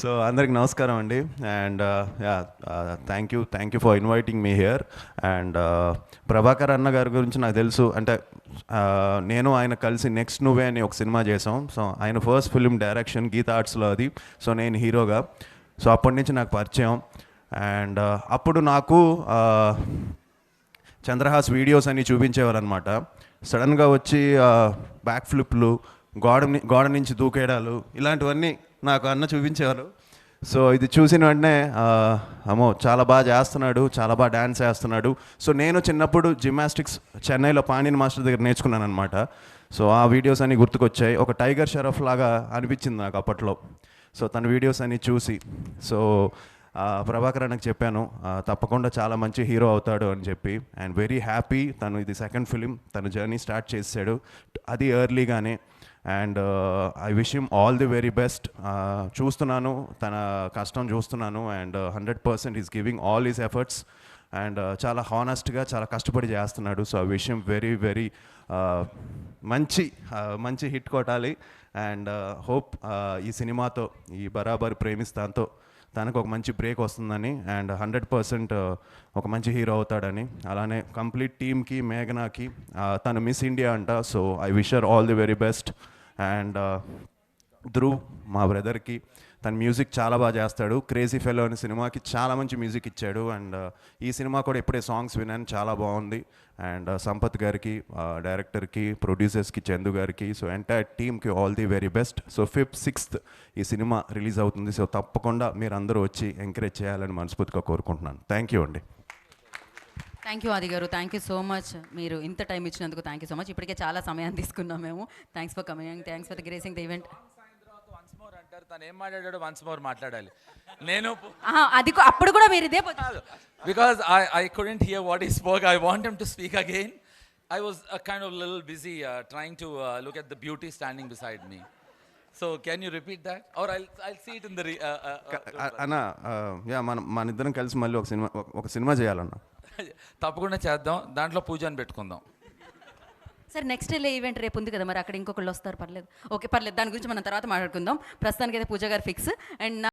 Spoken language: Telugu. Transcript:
సో అందరికి నమస్కారం అండి. And ya thank you thank you for inviting me here and uh, Prabhakar అన్న గారి గురించి నాకు తెలుసు. అంటే uh, నేను ఆయన కలిసి నెక్స్ట్ నువ్వే అని ఒక సినిమా చేసాం సో ఆయన ఫస్ట్ ఫిల్మ్ డైరెక్షన్ గీత ఆర్ట్స్లో అది. సో నేను హీరోగా. సో అప్పటి నుంచి నాకు పరిచయం. అండ్ uh, అప్పుడు నాకు చంద్రహాస్ వీడియోస్ అన్ని చూపించేవారు అనమాట సడన్గా వచ్చి బ్యాక్ ఫ్లిప్లు గోడ గోడ నుంచి దూకేయడాలు ఇలాంటివన్నీ నాకు అన్న చూపించేవారు. సో ఇది చూసిన వెంటనే అమ్మో చాలా బాగా చేస్తున్నాడు చాలా బాగా డ్యాన్స్ చేస్తున్నాడు. సో నేను చిన్నప్పుడు జిమ్నాస్టిక్స్ చెన్నైలో పాండ్యన్ మాస్టర్ దగ్గర నేర్చుకున్నాను అనమాట సో ఆ వీడియోస్ అన్ని గుర్తుకొచ్చాయి. ఒక టైగర్ షరఫ్ లాగా అనిపించింది నాకు అప్పట్లో. సో తన వీడియోస్ అన్ని చూసి సో ప్రభాకర్ అన్నకు చెప్పాను తప్పకుండా చాలా మంచి హీరో అవుతాడు అని చెప్పి. అండ్ వెరీ హ్యాపీ తను ఇది సెకండ్ ఫిలిం తన జర్నీ స్టార్ట్ చేశాడు అది ఎర్లీగానే. And I wish him all the very best చూస్తున్నాను తన కష్టం చూస్తున్నాను and hundred percent is giving all is efforts and uh, చాలా హానెస్ట్గా చాలా కష్టపడి చేస్తున్నాడు. సో ఆ విషయం వెరీ వెరీ మంచి uh, మంచి హిట్ కొట్టాలి. అండ్ uh, హోప్ ఈ సినిమాతో ఈ బరాబర్ ప్రేమిస్తాంతో తనకు ఒక మంచి బ్రేక్ వస్తుందని అండ్ హండ్రెడ్ పర్సెంట్ ఒక మంచి హీరో అవుతాడని. అలానే కంప్లీట్ టీమ్కి మేఘనాకి తను మిస్ ఇండియా అంట. So I wish her all the very best and Dhruv మా బ్రదర్కి తన మ్యూజిక్ చాలా బాగా చేస్తాడు. క్రేజీ ఫెలో అనే సినిమాకి చాలా మంచి మ్యూజిక్ ఇచ్చాడు. అండ్ ఈ సినిమా కూడా ఇప్పుడే సాంగ్స్ విన్నాను. చాలా బాగుంది. అండ్ సంపత్ గారికి డైరెక్టర్కి ప్రొడ్యూసర్స్కి చందు గారికి సో ఎంటైర్ టీమ్కి all the very best. So fifth sixth ఈ సినిమా రిలీజ్ అవుతుంది. సో తప్పకుండా మీరు అందరూ వచ్చి ఎంకరేజ్ చేయాలని మనస్ఫూర్తిగా కోరుకుంటున్నాను. థ్యాంక్ యూ అండి. థ్యాంక్ యూ ఆది గారు థ్యాంక్ యూ సో మచ్ మీరు ఇంత టైం ఇచ్చినందుకు థ్యాంక్ యూ సో మచ్ ఇప్పటికే చాలా సమయాన్ని తీసుకున్నాం మేము. Thanks for coming thanks for gracing the event once more అంటారు. తను ఏం మాట్లాడాడో వన్స్ మోర్ మాట్లాడాలి. నేను అది అప్పుడు కూడా మీరు ఇదే because I I couldn't hear what he spoke I want to speak again I was kind of little busy trying to look at the beauty standing beside me so can you repeat that or I I see it in the అన్న యా మనం మన ఇద్దరం కలిసి మళ్ళీ ఒక సినిమా ఒక సినిమా చేయాలన్న. తప్పకుండా చేద్దాం దాంట్లో పూజ అని పెట్టుకుందాం. సరే నెక్స్ట్ వెళ్ళే ఈవెంట్ రేపు ఉంది కదా మరి అక్కడ ఇంకొకళ్ళు వస్తారు పర్లేదు. ఓకే పర్లేదు దాని గురించి మనం తర్వాత మాట్లాడుకుందాం. ప్రస్తుతానికి అయితే పూజ గారు ఫిక్స్ అండ్